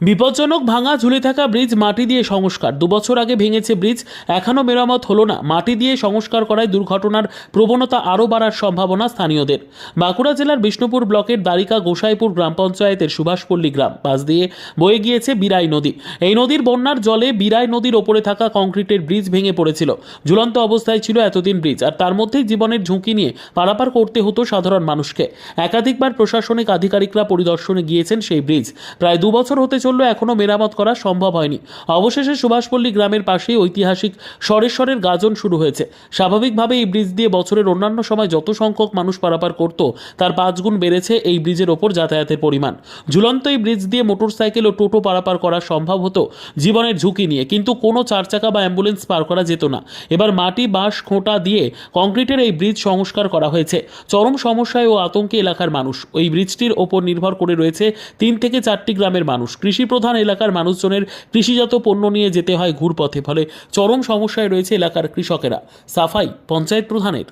বিপজ্জনক ভাঙা ঝুলে থাকা ব্রিজ মাটি দিয়ে সংস্কার। দুবছর আগে ভেঙেছে ব্রিজ এখনও মেরামত হলো না। মাটি দিয়ে সংস্কার করায় দুর্ঘটনার প্রবণতা আরও বাড়ার সম্ভাবনা স্থানীয়দের। বাঁকুড়া জেলার বিষ্ণুপুর ব্লকের দ্বারিকা গোসাইপুর গ্রাম পঞ্চায়েতের সুভাষপল্লী গ্রাম। পাশ দিয়ে বয়ে গিয়েছে বিরাই নদী। এই নদীর বন্যার জলে বিরাই নদীর ওপরে থাকা কংক্রিটের ব্রিজ ভেঙে পড়েছিল। ঝুলন্ত অবস্থায় ছিল এতদিন ব্রিজ, আর তার মধ্যেই জীবনের ঝুঁকি নিয়ে পারাপার করতে হতো সাধারণ মানুষকে। একাধিকবার প্রশাসনিক আধিকারিকরা পরিদর্শনে গিয়েছেন সেই ব্রিজ। প্রায় দু বছর হতে চলল এখনও মেরামত করা সম্ভব হয়নি। অবশেষে সুভাষপল্লী গ্রামের পাশেই ঐতিহাসিক স্বরেশ্বরের গাজন শুরু হয়েছে। স্বাভাবিকভাবে এই ব্রিজ দিয়ে বছরের অন্যান্য সময় যত সংখ্যক মানুষ পারাপার করত, তার পাঁচ গুণ বেড়েছে এই ব্রিজের ওপর যাতায়াতের পরিমাণ। ঝুলন্ত এই ব্রিজ দিয়ে মোটরসাইকেল ও টোটো পারাপার করা সম্ভব হতো জীবনের ঝুঁকি নিয়ে, কিন্তু কোনো চার চাকা বা অ্যাম্বুলেন্স পার করা যেত না। এবার মাটি, বাঁশ, খোঁটা দিয়ে কংক্রিটের এই ব্রিজ সংস্কার করা হয়েছে। চরম সমস্যায় ও আতঙ্কে এলাকার মানুষ। ওই ব্রিজটির ওপর নির্ভর করে রয়েছে তিন থেকে চারটি গ্রামের মানুষ। কৃষি প্রধান এলাকার মানুষজনের কৃষিজাত পণ্য নিয়ে যেতে হয় ঘুরপথে, ফলে চরম সমস্যায় রয়েছে এলাকার কৃষকেরা। সাফাই পঞ্চায়েত প্রধানের